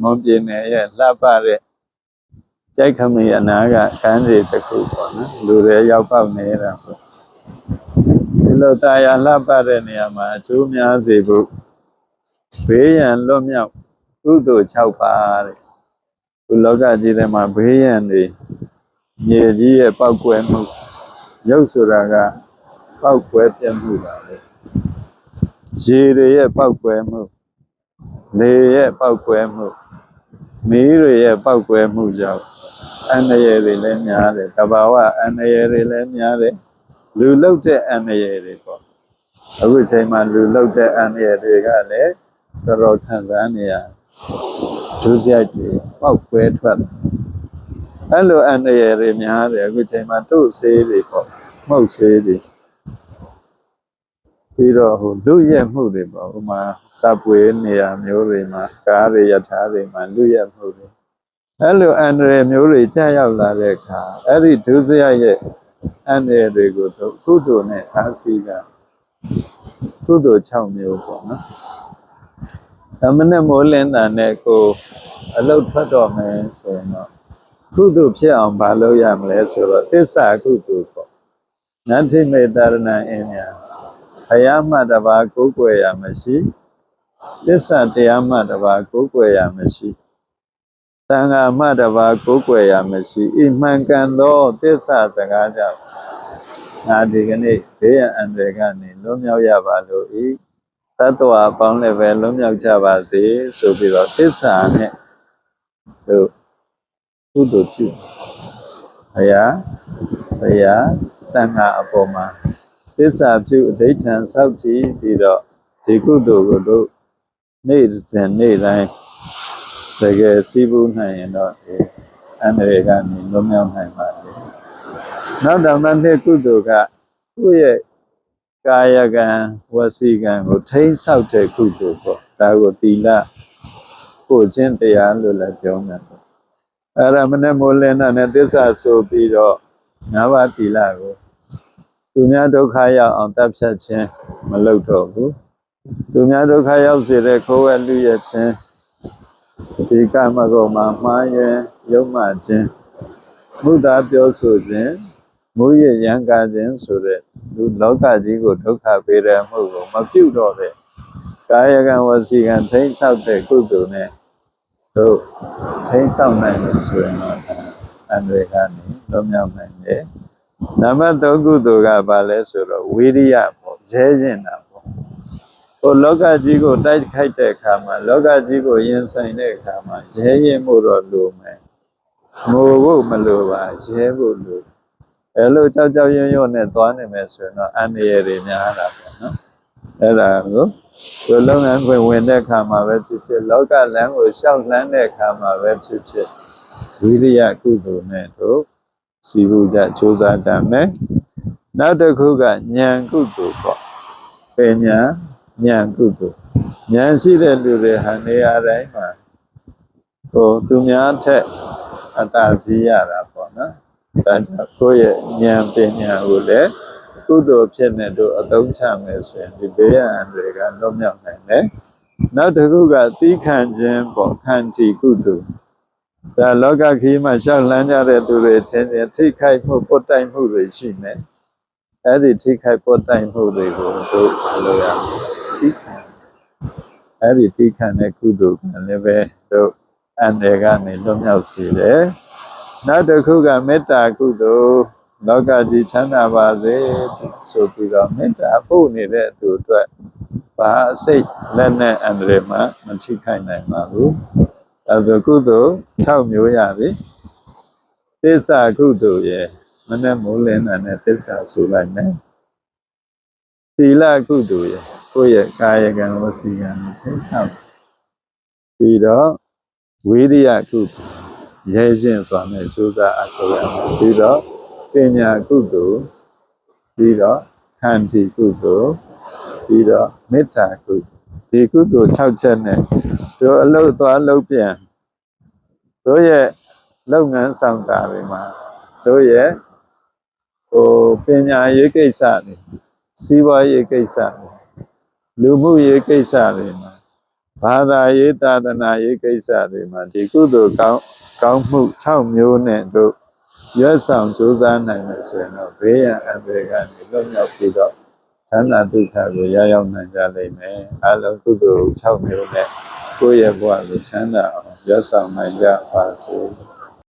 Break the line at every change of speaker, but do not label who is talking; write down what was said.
မွန်ပြည်နယ်ရဲ့လှပတဲ့ကြိုက်ခမီအနာကကမ်းခြေတစ်ခုပေါ့နော်လူတွေရောက်ပေါက်နေတာပေါ့ဒီလိုတာယာလှပတဲ့နေရာမှာအကျိုးများစေဖို့ဘေးရန်လွတ်မြောက်ကုသိုလ်6ပါးတဲ့ဒီလောကကြီးထဲမှာဘေးရန်တွေမြေကြီးရဲ့ပောက်ကွဲမှုရုပ်ဆိုတာကပောက်ကွဲပြတ်မှုပါလေရေတွေရဲ့ပောက်ကွဲမှု လေရဲ့ပောက်ကွဲမှုမီးတွေရဲ့ပောက်ကွဲမှုကြောင့်အန္တရာယ်တွေလည်းများတယ်တဘာဝအန္တရာယ်တွေလည်းများတယ်လူလုတ်တဲ့အန္တရာယ်တွေပေါ့အခုချိန်မှာလူလုတ်တဲ့အန္တရာယ်တွေကလည်းတော်တော်ခံစားနေရဒုစရိုက်တွေပောက်ကွဲထွက်တယ်အဲ့လိုအန္တရာယ်တွေများတယ်အခုချိန်မှာတို့ဆေးတွေပေါ့မှုတ်ဆေးတွေ ပြီးတော့ဟိုလူရက်မှုတွေပေါ့ဟိုမှာစပွေနေရာမျိုးတွေမှာကားတွေရထားတွေမှာလူရက်မှုတွေအဲ့လိုအန္တရာယ်မျိုးတွေကြာရောက်လာတဲ့အခါအဲ့ဒီဒုစရိုက်ရဲ့အန္တရာယ်တွေကိုတို့ကုသိုလ်နဲ့အားစီကြကုသိုလ်6မျိုးပေါ့နော်ဒါမနဲ့မိုးလင်းတာနဲ့ကိုအလုတ်ထွက်တော့မယ်ဆိုရင်တော့ကုသိုလ်ဖြစ်အောင်မလုပ်ရမလဲဆိုတော့သစ္စာကုသိုလ်ပေါ့နတ္ထိမေတ္တရဏအင်းညာ ဘုရားမှတပါးကိုးကွယ်ရမရှိသစ္စာတရားမှတပါးကိုးကွယ်ရမရှိသံဃာမှတပါးကိုးကွယ်ရမရှိဣမှန်ကန်သောသစ္စာစကားကြောင့်ငါဒီကနေ့ဘေးရန်အန္တရာယ်ကနေလွတ်မြောက်ရပါလို့ဤတတ္တဝါအပေါင်းလည်းပဲလွတ်မြောက်ကြပါစေဆိုပြီးတော့သစ္စာနဲ့တို့ကုသိုလ်ပြုဘုရားဘုရားတန်ခါအပေါ်မှာ သစ္စာပြုအဋိဋ္ဌံစောက်တည်ပြီးတော့ဒီကုသိုလ်ကိုတို့နေ့စဉ်နေ့တိုင်းတကယ်စီးပူးနိုင်ရင်တော့ဒီအန္တရာယ်ကနေလွတ်မြောက်နိုင်ပါလေ။နောက်တော့မှနှစ်ကုသိုလ်ကကိုယ့်ရဲ့ကာယကံဝစီကံကိုထိမ့်ဆောက်တဲ့ကုသိုလ်ပေါ့။ဒါကိုသီလကိုယ်ချင်းတရားလို့လည်းပြောမှာပေါ့။အဲ့ဒါမနဲ့မိုးလင်းတာနဲ့သစ္စာဆိုပြီးတော့ငါးပါးသီလကို သူများဒုက္ခရောက်အောင်တပ်ဖြတ်ခြင်းမလုပ်တော့ဘူးသူများဒုက္ခရောက်စေတဲ့ခိုးဝဲလူရခြင်းဒီကမကုံမှာမှားယွင်းယုံမှခြင်းဘုဒ္ဓပြောဆိုခြင်းမူရရန်ကာခြင်းဆိုတဲ့လူလောကကြီးကိုဒုက္ခပေးတဲ့မှုကိုမပြုတ်တော့တဲ့ကာယကံဝစီကံထိမ့်ဆောက်တဲ့ကုသိုလ်နဲ့တို့ထိမ့်ဆောက်နိုင်လို့ဆိုရင်တော့အန္တရာယ်ကနေလွတ်မြောက်နိုင်တယ် နံပါတ်3ကုသိုလ်ကဘာလဲဆိုတော့ဝိရိယပေါ့ရဲရင်တာပေါ့ဟိုလောကကြီးကိုတိုက်ခိုက်တဲ့အခါမှာလောကကြီးကိုရင်ဆိုင်တဲ့အခါမှာရဲရင်မှုတော့လိုမယ်ငိုဖို့မလိုပါရဲဖို့လိုအဲလိုကြောက်ကြောက်ရွံ့ရွံ့နဲ့သွားနေမယ်ဆိုရင်တော့အန္တရာယ်တွေများတာပေါ့နော်အဲ့ဒါကိုဒီလုပ်ငန်းခွင်ဝင်တဲ့အခါမှာပဲဖြစ်ဖြစ်လောကလမ်းကိုရှောက်လန်းတဲ့အခါမှာပဲဖြစ်ဖြစ်ဝိရိယကုသိုလ်နဲ့တို့ စီဖို့ကြစူးစမ်းကြမယ်နောက်တစ်ခုကဉာဏ်ကုသိုလ်ပေါ့ပညာဉာဏ်ကုသိုလ်ဉာဏ်ရှိတဲ့လူတွေဟာနေရာတိုင်းမှာဟိုသူများထက်အတားစီးရတာပေါ့နော်ဒါကြောင့်ကိုယ့်ရဲ့ဉာဏ်ပညာကိုလည်းကုသိုလ်ဖြစ်နေတို့အသုံးချမယ်ဆိုရင်ဒီဘေးရန်တွေကလွတ်မြောက်နိုင်တယ်နောက်တစ်ခုကသီးခံခြင်းပေါ့ခံတီကုသိုလ် ဒါလောကခီးမှာရှောက်လန်းကြတဲ့သူတွေချင်းချင်းထိခိုက်မှုပုတ်တိုင်မှုတွေရှိနေအဲ့ဒီထိခိုက်ပုတ်တိုင်မှုတွေကိုတို့မလုပ်ရဘူးထိခံအဲ့ဒီထိခံတဲ့ကုသိုလ်ကလည်းပဲတို့အန္တရာယ်ကနေလွတ်မြောက်စေတယ်နောက်တစ်ခုကမေတ္တာကုသိုလ်လောကကြီးချမ်းသာပါစေဆိုပြီးတော့မေတ္တာပို့နေတဲ့သူအတွက်ဘာအစိတ်လက်နဲ့အန္တရာယ်မှမထိခိုက်နိုင်ပါဘူး အဲဆိုကုသိုလ်6မျိုးရပြီသစ္စာကုသိုလ်ရဲ့မနဲ့မိုးလင်းတာနဲ့သစ္စာဆိုလိုက်မယ်သီလကုသိုလ်ရဲ့ကိုယ့်ရဲ့ကာယကံဝစီကံကိုထိဆောက်ပြီးတော့ဝိရိယကုသိုလ်ရဲခြင်းစွာနဲ့ကြိုးစားအထောက်ရမယ်ပြီးတော့ပညာကုသိုလ်ပြီးတော့ခန္တီကုသိုလ်ပြီးတော့မေတ္တာကုသိုလ်ဒီကုသိုလ်6ချက်နဲ့ တို့အလုတ်သွားအလုတ်ပြန်တို့ရဲ့လုပ်ငန်းဆောင်တာတွေမှာတို့ရဲ့ဟိုပညာရေးကိစ္စတွေစီးပွားရေးကိစ္စတွေလူမှုရေးကိစ္စတွေမှာဘာသာရေးသာသနာရေးကိစ္စတွေမှာဒီကုသိုလ်ကောင်းကောင်းမှု6မျိုးနဲ့တို့ရွတ်ဆောင်ကြိုးစားနိုင်မယ်ဆိုရင်တော့ဘေးရန်အန္တရာယ်ကနေလွတ်မြောက်ပြီးတော့သန္တာဒုက္ခကိုရရောက်နိုင်ကြလိမ့်မယ်အလုံးကုသိုလ်6မျိုးနဲ့ ကိုယ့်ရဲ့ဘဝကိုချမ်းသာအောင်ရွတ်ဆောင်နိုင်ကြပါစေ